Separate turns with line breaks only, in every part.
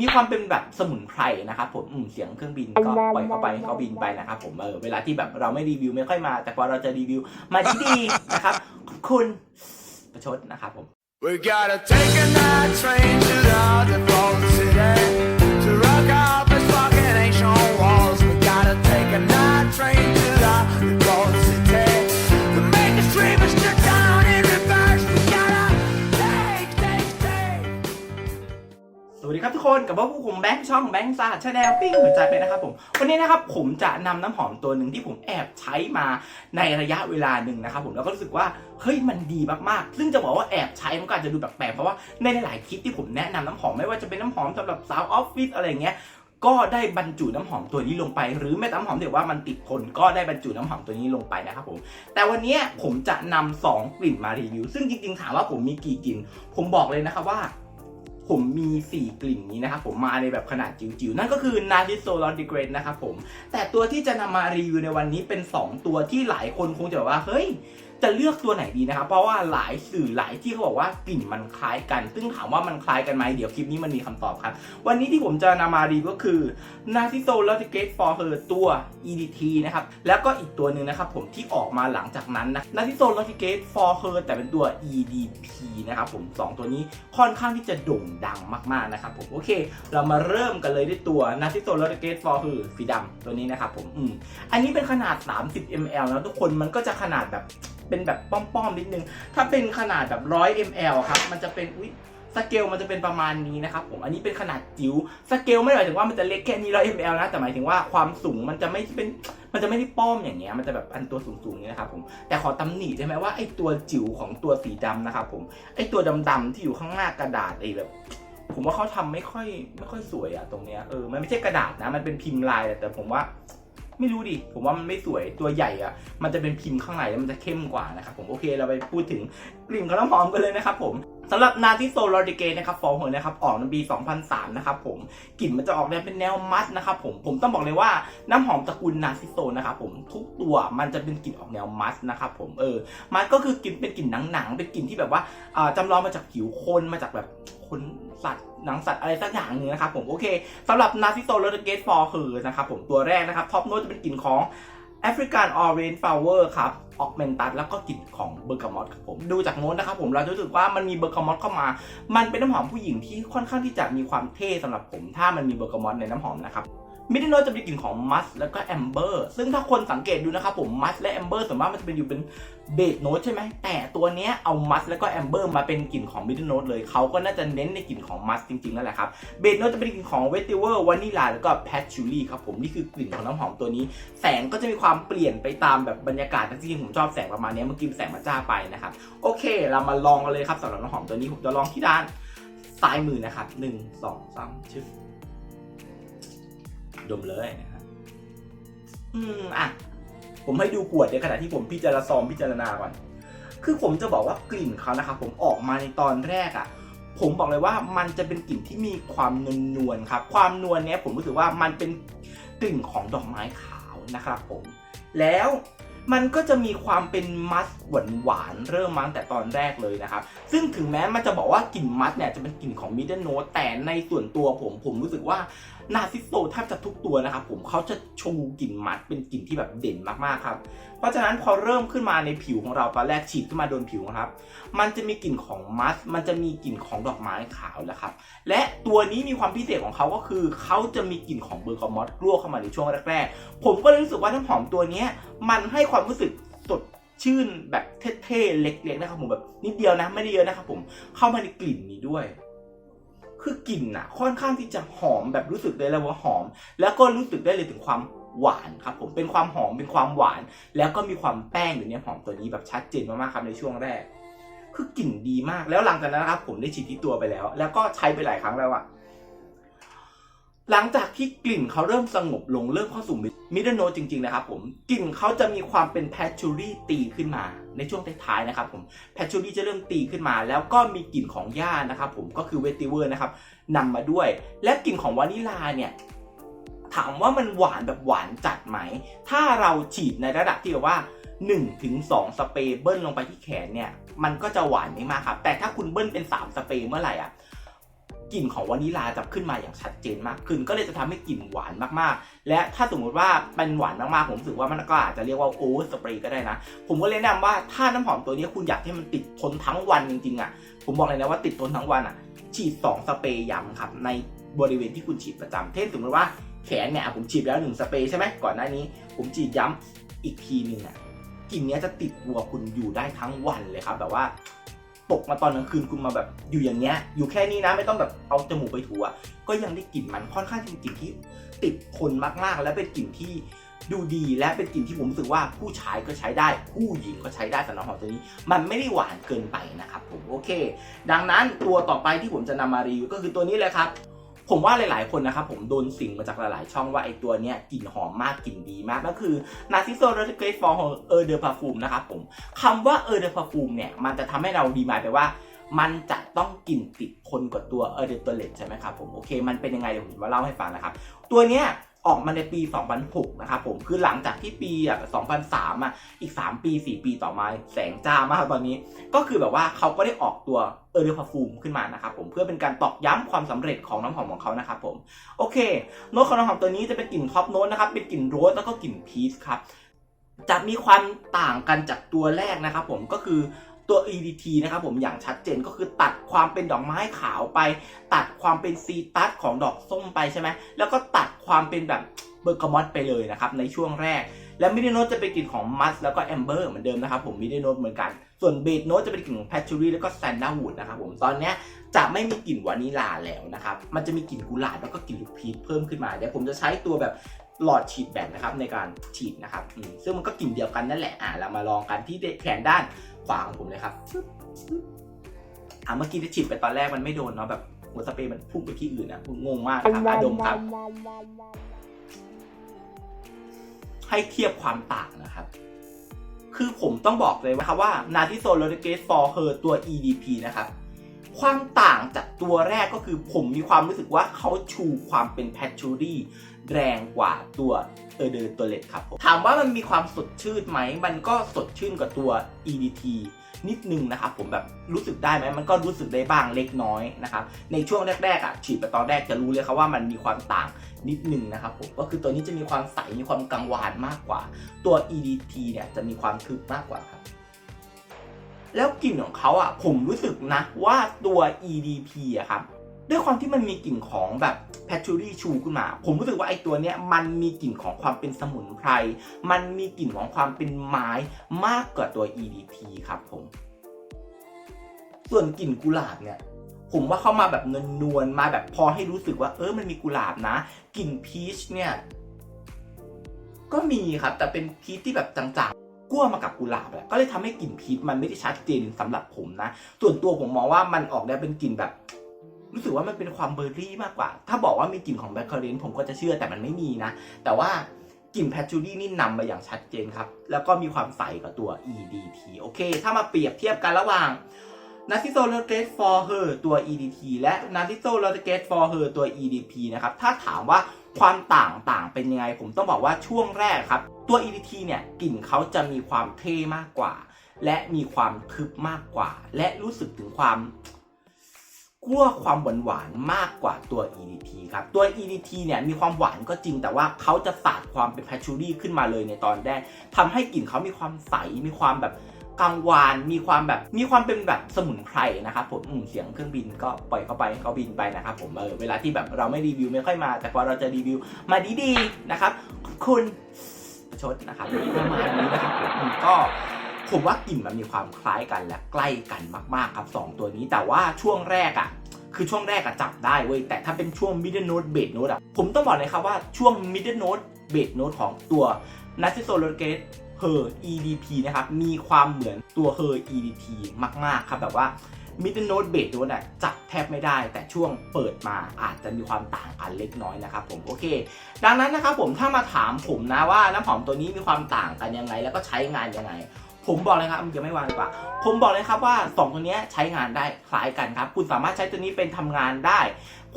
มีความเป็นแบบสมุนไพรนะครับผมอืมเสียงเครื่องบินก็ปล่อยเข้าไปให้เขาบินไปนะครับผมเออเวลาที่แบบเราไม่รีวิวไม่ค่อยมา แต่พอเราจะรีวิวมาดีๆนะครับขอบคุณประชดนะครับผม
We gotta take a night train to the underworld city to rock
ครับทุกคนกับว่าพวกผมแบงค์ช่องแบงค์ซาชาแนลปิ้งหัวใจไปนะครับผมวันนี้นะครับผมจะนำน้ำหอมตัวหนึ่งที่ผมแอบใช้มาในระยะเวลาหนึ่งนะครับผมแล้วก็รู้สึกว่าเฮ้ยมันดีมากๆ ซึ่งจะบอกว่าแอบใช้มันก็อาจจะดูแปลกๆเพราะว่าในหลายๆคลิปที่ผมแนะนำน้ำหอมไม่ว่าจะเป็นน้ำหอมสำหรับสาวออฟฟิศอะไรเงี้ยก็ได้บรรจุน้ำหอมตัวนี้ลงไป หรือแม้แต่น้ำหอมที่ว่ามันติดทนก็ได้บรรจุน้ำหอมตัวนี้ลงไปนะครับผมแต่วันนี้ผมจะนำสองกลิ่นมารีวิวซึ่งจริงๆถามว่าผมมีกี่กลิ่น ผมบอกเลยนะครับว่า ผมมี 4 กลิ่นนี้นะครับผมมาในแบบขนาดจิ๋วๆ นั่นก็คือ Narciso l o d i g r a นะครับผม แต่ตัวที่จะนำมารีวิวในวันนี้เป็น 2 ตัวที่หลายคนคงจะแบบว่า เฮ้ย จะเลือกตัวไหนดีนะครับ เพราะว่าหลายสื่อหลายที่เขาบอกว่ากลิ่นมันคล้ายกัน ซึ่งถามว่ามันคล้ายกันไหมเดี๋ยวคลิปนี้มันมีคำตอบครับ วันนี้ที่ผมจะนำมารีก็คือ Narciso l o d i g r a d for her ตัว EDT นะครับ แล้วก็อีกตัวหนึ่งนะครับผมที่ออกมาหลังจากนั้นนะ Narciso l o d i g r a d for her แต่เป็นตัว EDP นะครับผมสองตัวนี้ค่อนข้างที่จะโด่งดังมากๆนะครับผมโอเค เรามาเริ่มกันเลยด้วยตัว Narciso l o d i g r a d for her สีดำตัวนี้นะครับผมอืมอันนี้เป็นขนาด 30 ml แล้วทุกคนมันก็จะขนาดแบบ เป็นแบบป้อมๆนิดนึง ถ้าเป็นขนาดแบบ100 ml ครับ มันจะเป็นอุ๊ยสเกลมันจะเป็นประมาณนี้นะครับผม อันนี้เป็นขนาดจิ๋ว สเกลไม่ได้หมายถึงว่ามันจะเล็กแค่นี้100 ml นะ แต่หมายถึงว่าความสูงมันจะไม่เป็น มันจะไม่ได้ป้อมอย่างเงี้ย มันจะแบบอันตัวสูงๆอย่างเงี้ยนะครับผม แต่ขอตำหนิได้ไหมว่าไอ้ตัวจิ๋วของตัวสีดำนะครับผม ไอ้ตัวดำๆที่อยู่ข้างหน้ากระดาษไอ้แบบผมว่าเขาทำไม่ค่อยไม่ค่อยสวยอะตรงเนี้ย เออ มันไม่ใช่กระดาษนะ มันเป็นพิมพ์ลายแต่ผมว่า ไม่รู้ดิผมว่ามันไม่สวยตัวใหญ่อะมันจะเป็นพิมพ์ข้างในแล้วมันจะเข้มกว่านะครับผมโอเคเราไปพูดถึงกลิ่นของน้ำหอมกันเลยนะครับผมสำหรับนาทิโซลอริเกนะครับฟอร์เฮนะครับออกในปี 2003 นะครับผมกลิ่นมันจะออกแนวเป็นแนวมัดนะครับผมผมต้องบอกเลยว่าน้ำหอมตระกูลนาซิโซนะครับผมทุกตัวมันจะเป็นกลิ่นออกแนวมัสนะครับผมเออมัสก็คือกลิ่นเป็นกลิ่นหนังๆเป็นกลิ่นที่แบบว่าอ่าจำลองมาจากผิวคนมาจากแบบ คนสัตว์หนังสัตว์อะไรสักอย่างหนึงนะครับผมโอเคสำหรับ Narciso l o d i g a t e for her นะครับผมตัวแรกนะครับท็อปโน้ตจะเป็นกลิ่นของ African Orange Flower ครับออกเมนตัสแล้วก็กลิ่นของเบอร์กามอตครับผมดูจากโน้ตนะครับผมเราจะรู้สึกว่ามันมีเบอร์กามอตเข้ามา มันเป็นน้ำหอมผู้หญิงที่ค่อนข้างที่จะมีความเท่สำหรับผม ถ้ามันมีเบอร์กามอตในน้ำหอมนะครับ มิดเดิลโนจะเป็นกลิ่นของมัสแล้วก็แอมเบอร์ซึ่งถ้าคนสังเกตดูนะครับผมมัสและแอมเบอร์ส่วนมากมันจะเป็นอยู่เป็นเบสโนตใช่ไหมแต่ตัวเนี้ยเอามัสแล้วก็แอมเบอร์มาเป็นกลิ่นของมิดเดิลโนตเลยเขาก็น่าจะเน้นในกลิ่นของมัสจริงๆนั่นแหละครับเบสโนตจะเป็นกลิ่นของเวติเวอร์วานิลาแล้วก็แพชชูรี่ครับผมนี่คือกลิ่นของน้ำหอมตัวนี้ แสงก็จะมีความเปลี่ยนไปตามแบบบรรยากาศจริงๆผมชอบแสงประมาณนี้เมื่อกี้แสงมาจ้าไปนะครับโอเค เรามาลองกันเลยครับสำหรับน้ำหอมตัวนี้ผมจะลองที่ด้านซ้ายมือนะครับหนึ่งสองสามชึบ ดมเลยนะครับอืมอะผมให้ดูขวดในขณะที่ผมพิจารณาซอมพิจารณาก่อน คือผมจะบอกว่ากลิ่นเขานะครับผมออกมาในตอนแรกอะ่ะ ผมบอกเลยว่ามันจะเป็นกลิ่นที่มีความนวลนวลๆครับ ความนวลเนี้ยผมรู้สึกว่ามันเป็นกลิ่นของดอกไม้ขาวนะครับผม แล้วมันก็จะมีความเป็นมัสหวานหวานๆเริ่มมาตั้งแต่ตอนแรกเลยนะครับ ซึ่งถึงแม้มันจะบอกว่ากลิ่นมัสเนี่ยจะเป็นกลิ่นของมิดเดิลโนตแต่ในส่วนตัวผมผมรู้สึกว่า นาซิโซแทบจะทุกตัวนะครับผมเขาจะชูกลิ่นมัสเป็นกลิ่นที่แบบเด่นมากๆครับ เพราะฉะนั้นพอเริ่มขึ้นมาในผิวของเราตอนแรกฉีดขึ้นมาโดนผิวครับ มันจะมีกลิ่นของมัสมันจะมีกลิ่นของดอกไม้ขาวแล้วครับและตัวนี้มีความพิเศษของเขาก็คือเขาจะมีกลิ่นของเบอร์กามอตกลัวเข้ามาในช่วงแรกๆผมก็เลยรู้สึกว่าน้ำหอมตัวนี้มันให้ความรู้สึกสดชื่นแบบเท่ๆเล็กๆนะครับผมแบบนิดเดียวนะไม่ได้เยอะนะครับผมเข้ามาในกลิ่นนี้ด้วย คือกลิ่นอะค่อนข้างที่จะหอมแบบรู้สึกได้เลยว่าหอม แล้วก็รู้สึกได้เลยถึงความหวานครับผมเป็นความหอมเป็นความหวาน แล้วก็มีความแป้งอยู่ในหอมตัวนี้แบบชัดเจนมากๆครับในช่วงแรก คือกลิ่นดีมากแล้วหลังจากนั้นนะครับผมได้ฉีดที่ตัวไปแล้ว แล้วก็ใช้ไปหลายครั้งแล้วอะ หลังจากที่กลิ่นเขาเริ่มสงบลงเริ่มเข้าสู่มิดเดิลโนจริง ๆ นะครับผมกลิ่นเขาจะมีความเป็นแพชชูรี่ตีขึ้นมา ในช่วงท้ายๆนะครับผมแพชชูรี่จะเริ่มตีขึ้นมา แล้วก็มีกลิ่นของหญ้านะครับผมก็คือเวติเวอร์นะครับนำมาด้วย และกลิ่นของวานิลาเนี่ยถามว่ามันหวานแบบหวานจัดไหม ถ้าเราฉีดในระดับที่แบบว่า1ถึง2สเปรย์เบิ้ลลงไปที่แขนเนี่ย มันก็จะหวานไม่มากครับ แต่ถ้าคุณเบิ้ลเป็น 3 สเปรย์เมื่อไหร่อะ กลิ่นของวานิลาจะขึ้นมาอย่างชัดเจนมากขึ้น ก็เลยจะทำให้กลิ่นหวานมากๆ และถ้าสมมุติว่าเป็นหวานมากๆ ผมรู้สึกว่ามันก็อาจจะเรียกว่าโอเวอร์สเปรย์ก็ได้นะ ผมก็เลยแนะนำว่าถ้าน้ำหอมตัวนี้คุณอยากให้มันติดทนทั้งวันจริงๆอะ ผมบอกเลยนะว่าติดทนทั้งวันอะ ฉีด 2 สเปรย์ย้ำครับ ในบริเวณที่คุณฉีดประจำเช่นสมมติว่าแขนเนี่ยผมฉีดแล้วหนึ่งสเปรย์ใช่ไหมก่อนหน้านี้ ผมฉีดย้ำอีกทีหนึ่งอะกลิ่นเนี้ยจะติดตัวคุณอยู่ได้ทั้งวันเลยครับแบบว่า ตกมาตอนกลางคืนคุณมาแบบอยู่อย่างเงี้ยอยู่แค่นี้นะไม่ต้องแบบเอาจมูกไปถูอะก็ยังได้กลิ่นมันค่อนข้างเป็นกลิ่นที่ติดคนมากๆ และเป็นกลิ่นที่ดูดีและเป็นกลิ่นที่ผมรู้สึกว่าผู้ชายก็ใช้ได้ ผู้หญิงก็ใช้ได้สำหรับหอมตัวนี้ มันไม่ได้หวานเกินไปนะครับผมโอเค ดังนั้นตัวต่อไปที่ผมจะนำมารีวิวก็คือตัวนี้เลยครับ ผมว่าหลายๆ คนนะครับผมโดนสิ่งมาจากหลายๆ ช่องว่าไอตัวเนี้ยกลิ่นหอมมากกลิ่นดีมากนั่นคือ Narciso r o s e g r a t for Eau de Parfum นะครับผมคำว่า Eau de Parfum เนี่ยมันจะทำให้เราดีหมายไปว่ามันจะต้องกลิ่นติดคนกว่าตัว Eau de Toilette ใช่ไหมครับผมโอเค มันเป็นยังไงเดี๋ยวผมมาเล่าให้ฟังนะครับ ตัวเนี้ย ออกมาในปี 2006 นะครับผมคือหลังจากที่ปีอะ2003อะอีก 3 ปี 4 ปีต่อมาแสงจ้ามากตอนนี้ ก็คือแบบว่าเขาก็ได้ออกตัวเออร์เดอร์พาฟูมขึ้นมานะครับผมเพื่อเป็นการตอกย้ำความสำเร็จของน้ำหอมของเขานะครับผมโอเคโน้ตของน้ำหอมตัวนี้จะเป็นกลิ่นท็อปโน้ตนะครับเป็นกลิ่นโรสแล้วก็กลิ่นพีชครับจะมีความต่างกันจากตัวแรกนะครับผมก็คือ ตัว EDT นะครับผมอย่างชัดเจนก็คือตัดความเป็นดอกไม้ขาวไป ตัดความเป็นซีตัสของดอกส้มไปใช่ไหมแล้วก็ตัดความเป็นแบบเบอร์กามอตไปเลยนะครับในช่วงแรก และมิดเดิลโนตจะเป็นกลิ่นของมัสแล้วก็แอมเบอร์เหมือนเดิมนะครับผมมิดเดิลโนตเหมือนกัน ส่วนเบสโนตจะเป็นกลิ่นของแพชชูรี่แล้วก็แซนด้าวูดนะครับผมตอนนี้จะไม่มีกลิ่นวานิลาแล้วนะครับมันจะมีกลิ่นกุหลาบแล้วก็กลิ่นลูกพีชเพิ่มขึ้นมาเดี๋ยวผมจะใช้ตัวแบบหลอดฉีดแบบนะครับในการฉีดนะครับซึ่งมันก็กลิ่นเดียวกันนั่นแหละอะเรามาลองกันที่แขนด้าน ขวาของผมเลยครับฟึ๊บฟึ๊บอะเมื่อกี้ที่ฉีดไปตอนแรกมันไม่โดนเนาะแบบหัวสเปรย์มันพุ่งไปที่อื่นนะผมงงมากนะครับอะดมครับ ให้เทียบความต่างนะครับ คือผมต้องบอกเลยนะครับว่า n a t i s o l o r i g a t e for her ตัว EDP นะครับ ความต่างจากตัวแรกก็คือผมมีความรู้สึกว่าเขาชูความเป็น p a t c h o r y แรงกว่าตัวเออเดอร์ตัวเล็กครับผมถามว่ามันมีความสดชื่นไหม มันก็สดชื่นกว่าตัว EDT นิดนึงนะครับผมแบบรู้สึกได้ไหมมันก็รู้สึกได้บ้างเล็กน้อยนะครับในช่วงแรกๆอะฉีดไปตอนแรกจะรู้เลยครับว่ามันมีความต่างนิดนึงนะครับผมก็คือตัวนี้จะมีความใสมีความกังวานมากกว่า ตัว EDT เนี่ยจะมีความทึบมากกว่าครับ แล้วกลิ่นของเขาอะผมรู้สึกนะว่าตัว EDP อะครับด้วยความที่มันมีกลิ่นของแบบแพชชูรี่ชูขึ้นมา ผมรู้สึกว่าไอ้ตัวเนี้ยมันมีกลิ่นของความเป็นสมุนไพร มันมีกลิ่นของความเป็นไม้มากกว่าตัว EDP ครับผม ส่วนกลิ่นกุหลาบเนี่ย ผมว่าเข้ามาแบบนวลๆมาแบบพอให้รู้สึกว่าเออมันมีกุหลาบนะ กลิ่นพีชเนี่ย ก็มีครับ แต่เป็นพีชที่แบบจาง กั้วมากับกุหลาบแหละก็เลยทำให้กลิ่นพีชมันไม่ได้ชัดเจนสำหรับผมนะ ส่วนตัวผมมองว่ามันออกได้เป็นกลิ่นแบบ รู้สึกว่ามันเป็นความเบอร์รี่มากกว่า ถ้าบอกว่ามีกลิ่นของแบคเคอรินผมก็จะเชื่อแต่มันไม่มีนะ แต่ว่ากลิ่นแพชชูรี่นี่นำมาอย่างชัดเจนครับ แล้วก็มีความใสกับตัว EDT โอเค ถ้ามาเปรียบเทียบกันระหว่าง Narciso l o g a t e for her ตัว EDT และ Narciso l o g a t e for her ตัว EDP นะครับ ถ้าถามว่าความต่างต่างเป็นยังไง ผมต้องบอกว่าช่วงแรกครับ ตัว EDT เนี่ยกลิ่นเขาจะมีความเท่มากกว่า และมีความทึบมากกว่า และรู้สึกถึงความกั้วความหวานหวานมากกว่าตัว EDT ครับ ตัว EDT เนี่ยมีความหวานก็จริง แต่ว่าเขาจะสาดความเป็นแพชชูรี่ขึ้นมาเลยในตอนแรกทำให้กลิ่นเขามีความใส มีความแบบกังวาน มีความแบบ มีความเป็นแบบสมุนไพรนะครับผมเสียงเครื่องบินก็ปล่อยเข้าไปเขาบินไปนะครับผม เออ เวลาที่แบบเราไม่รีวิวไม่ค่อยมา แต่พอเราจะรีวิวมาดีๆนะครับ คุณ ประชดนะครับประมาณนี้นะครับผมก็ผมว่ากลิ่นมันมีความคล้ายกันและใกล้กันมากๆครับสองตัวนี้แต่ว่าช่วงแรกอะคือช่วงแรกอะจับได้เว้ยแต่ถ้าเป็นช่วง middle note base note อะผมต้องบอกเลยครับว่าช่วง middle note base note ของตัว Narciso l o g a t e Her EDP นะครับ มีความเหมือนตัว Her EDT มาก ๆ ครับ แบบว่า Middle Note Base Note อะจับแทบไม่ได้ แต่ช่วงเปิดมาอาจจะมีความต่างกันเล็กน้อยนะครับผมโอเค ดังนั้นนะครับผมถ้ามาถามผมนะว่าน้ำหอมตัวนี้มีความต่างกันยังไง แล้วก็ใช้งานยังไง ผมบอกเลยครับมันจะไม่วางดีกว่า ผมบอกเลยครับว่า 2 ตัวนี้ใช้งานได้คล้ายกันครับ คุณสามารถใช้ตัวนี้เป็นทำงานได้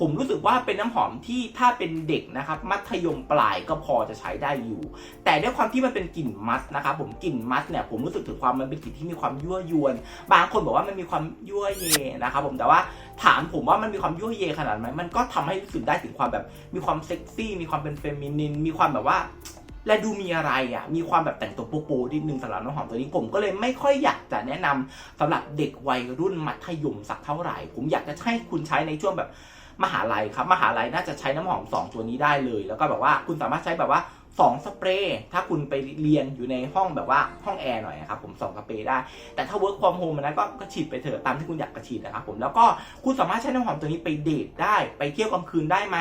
ผมรู้สึกว่าเป็นน้ำหอมที่ถ้าเป็นเด็กนะครับ มัธยมปลายก็พอจะใช้ได้อยู่ แต่ด้วยความที่มันเป็นกลิ่นมัสนะครับผมกลิ่นมัสเนี่ยผมรู้สึกถึงความมันเป็นกลิ่นที่มีความยั่วยวน บางคนบอกว่ามันมีความยั่วเยนะครับผมแต่ว่าถามผมว่ามันมีความยั่วเยขนาดไหมมันก็ทำให้รู้สึกได้ถึงความแบบมีความเซ็กซี่ มีความเป็นเฟมินินมีความแบบว่า และดูมีอะไรอะ มีความแบบแต่งตัวโป๊ะๆนิดนึงสำหรับน้ำหอมตัวนี้ผมก็เลยไม่ค่อยอยากจะแนะนำสำหรับเด็กวัยรุ่นมัธยมสักเท่าไหร่ ผมอยากจะให้คุณใช้ในช่วงแบบมหาลัยครับ มหาลัยน่าจะใช้น้ำหอมสองตัวนี้ได้เลย แล้วก็แบบว่าคุณสามารถใช้แบบว่าสองสเปรย์ถ้าคุณไปเรียนอยู่ในห้องแบบว่าห้องแอร์หน่อยครับผมสองสเปรย์ได้ แต่ถ้า work from home นะก็ก็ฉีดไปเถอะตามที่คุณอยากจะฉีดนะครับผมแล้วก็คุณสามารถใช้น้ำหอมตัวนี้ไปเดทได้ไปเที่ยวกลางคืนได้ไหม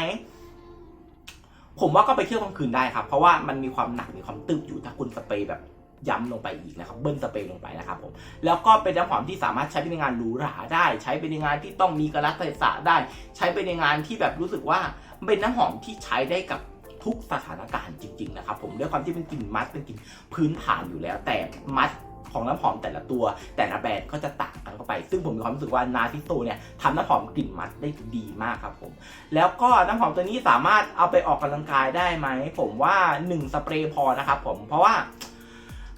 ผมว่าก็ไปเที่ยวกลางคืนได้ครับ เพราะว่ามันมีความหนักมีความตึบอยู่ถ้าคุณสเปรย์แบบย้ำลงไปอีกนะครับเบิ้ลสเปรย์ลงไปนะครับผมแล้วก็เป็นน้ำหอมที่สามารถใช้ไปในงานหรูหราได้ ใช้ไปในงานที่ต้องมีกระเทศะได้ ใช้ไปในงานที่แบบรู้สึกว่าเป็นน้ำหอมที่ใช้ได้กับทุกสถานการณ์จริง ๆ นะครับผมด้วยความที่เป็นกลิ่นมัสเป็นกลิ่นพื้นฐานอยู่แล้ว แต่มัส ของน้ำหอมแต่ละตัว แต่ละแบรนด์ก็จะต่างกันเข้าไป ซึ่งผมมีความรู้สึกว่านาทิโตเนี่ยทำน้ำหอมกลิ่นมัสได้ดีมากครับผม แล้วก็น้ำหอมตัวนี้สามารถเอาไปออกกำลังกายได้ไหม ผมว่า1สเปรย์พอนะครับผมเพราะว่า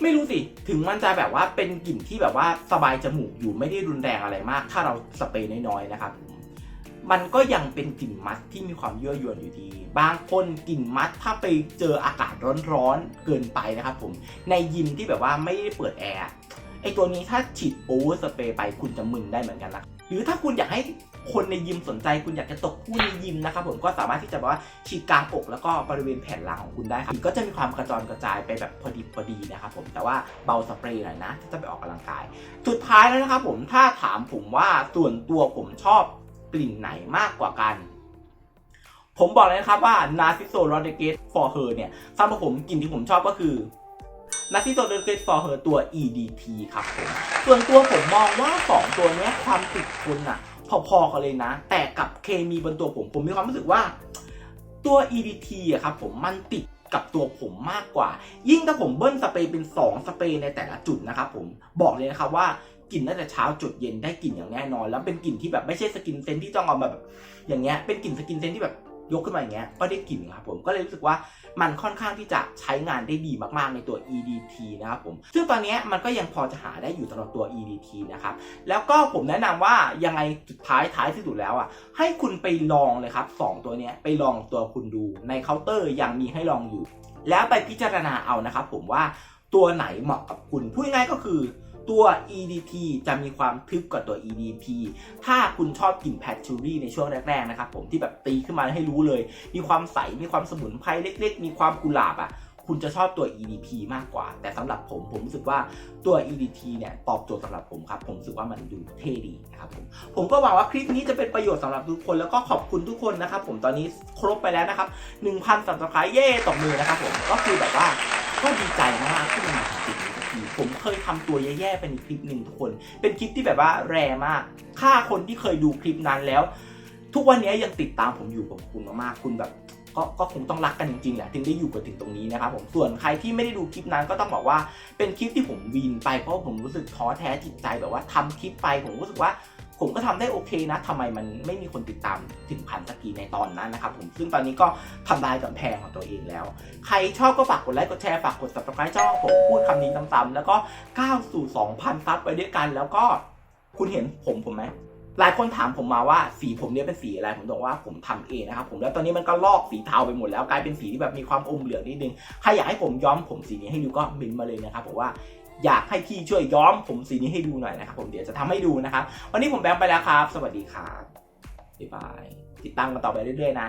ไม่รู้สิ ถึงมันจะแบบว่าเป็นกลิ่นที่แบบว่าสบายจมูกอยู่ไม่ได้รุนแรงอะไรมาก ถ้าเราสเปรย์น้อยๆนะครับ มันก็ยังเป็นกลิ่นมัสที่มีความยั่วยวนอยู่ดี บางคนกลิ่นมัสถ้าไปเจออากาศร้อนๆเกินไปนะครับผม ในยิมที่แบบว่าไม่ได้เปิดแอร์ไอตัวนี้ถ้าฉีดโอเวอร์สเปรย์ไปคุณจะมึนได้เหมือนกันนะหรือถ้าคุณอยากให้คนในยิมสนใจคุณอยากจะตกผู้ในยิมนะครับผมก็สามารถที่จะแบบว่าฉีดกลางอกแล้วก็บริเวณแผ่นหลังของคุณได้ครับก็จะมีความกระจรกระจายไปแบบพอดีพอดีนะครับผมแต่ว่าเบาสเปรย์หน่อยนะถ้าจะไปออกกำลังกาย สุดท้ายแล้วนะครับผมถ้าถามผมว่าส่วนตัวผมชอบ กลิ่นไหนมากกว่ากัน ผมบอกเลยนะครับว่า Narciso Rodriguez for her เนี่ยสำหรับผมกลิ่นที่ผมชอบก็คือ Narciso Rodriguez for her ตัว EDT ครับผมส่วนตัวผมมองว่า 2 ตัวนี้ความติดทนอะพอๆกันเลยนะ แต่กับเคมีบนตัวผมผมมีความรู้สึกว่าตัว EDT อะครับผมมันติดกับตัวผมมากกว่า ยิ่งถ้าผมเบิ้ลสเปรย์เป็น 2 สเปรย์ในแต่ละจุดนะครับผมบอกเลยนะครับว่า กลิ่นตั้งแต่เช้าจุดเย็นได้กลิ่นอย่างแน่นอน แล้วเป็นกลิ่นที่แบบไม่ใช่สกินเซนที่ต้องเอามาแบบอย่างเงี้ยเป็นกลิ่นสกินเซนที่แบบยกขึ้นมาอย่างเงี้ยก็ได้กลิ่นครับผมก็เลยรู้สึกว่ามันค่อนข้างที่จะใช้งานได้ดีมากๆในตัว EDT นะครับผมซึ่งตอนนี้มันก็ยังพอจะหาได้อยู่สำหรับตัว EDT นะครับแล้วก็ผมแนะนำว่ายังไงสุดท้ายท้ายที่สุดแล้วอะให้คุณไปลองเลยครับสองตัวเนี้ยไปลองตัวคุณดูในเคาน์เตอร์ยังมีให้ลองอยู่ แล้วไปพิจารณาเอานะครับผมว่าตัวไหนเหมาะกับคุณพูดง่ายก็คือ ตัว EDT จะมีความทึบกว่าตัว EDP ถ้าคุณชอบกลิ่นแพทชูรี่ในช่วงแรกๆนะครับผมที่แบบตีขึ้นมาให้รู้เลย มีความใส มีความสมุนไพรเล็ก ๆ มีความกุหลาบอะคุณจะชอบตัว EDP มากกว่า แต่สำหรับผมผมรู้สึกว่าตัว EDT เนี่ยตอบโจทย์สำหรับผมครับ ผมรู้สึกว่ามันดูเท่ดีนะครับผม ผมก็หวังว่าคลิปนี้จะเป็นประโยชน์สำหรับทุกคนแล้วก็ขอบคุณทุกคนนะครับผมตอนนี้ครบไปแล้วนะครับ 1,000 subscribe เย่ตบมือนะครับผมก็คือแบบว่าก็ดีใจมากที่มันมาถึงจุดนี้สักที ผมเคยทำตัวแย่ๆเป็นอีกคลิปหนึ่งทุกคน เป็นคลิปที่แบบว่าแรมาก ค่าคนที่เคยดูคลิปนั้นแล้ว ทุกวันนี้ยังติดตามผมอยู่ขอบคุณมากๆคุณแบบก็ก็คงต้องรักกันจริงๆแหละถึงได้อยู่กันถึงตรงนี้นะครับผมส่วนใครที่ไม่ได้ดูคลิปนั้นก็ต้องบอกว่าเป็นคลิปที่ผมวีนไปเพราะผมรู้สึกท้อแท้จิตใจแบบว่าทำคลิปไปผมรู้สึกว่า ผมก็ทำได้โอเคนะทำไมมันไม่มีคนติดตามถึงพันสกีในตอนนั้นนะครับผมซึ่งตอนนี้ก็ทำลายกำแพงของตัวเองแล้ว ใครชอบก็ฝากกดไลค์กดแชร์ฝากกด subscribe ช่องผมพูดคำนี้ซ้ำๆแล้วก็ก้าวสู่ 2,000ซับไปด้วยกัน แล้วก็คุณเห็นผมผมไหมหลายคนถามผมมาว่าสีผมเนี่ยเป็นสีอะไร ผมบอกว่าผมทำเองนะครับผมแล้วตอนนี้มันก็ลอกสีเทาไปหมดแล้วกลายเป็นสีที่แบบมีความอมเหลืองนิดนึงใครอยากให้ผมย้อมผมสีนี้ให้ดูก็เมนมาเลยนะครับผมว่า อยากให้พี่ช่วยย้อมผมสีนี้ให้ดูหน่อยนะครับผมเดี๋ยวจะทำให้ดูนะครับวันนี้ผมแบงค์ไปแล้วครับ สวัสดีครับบ๊ายบายติดตามกันต่อไปเรื่อยๆนะ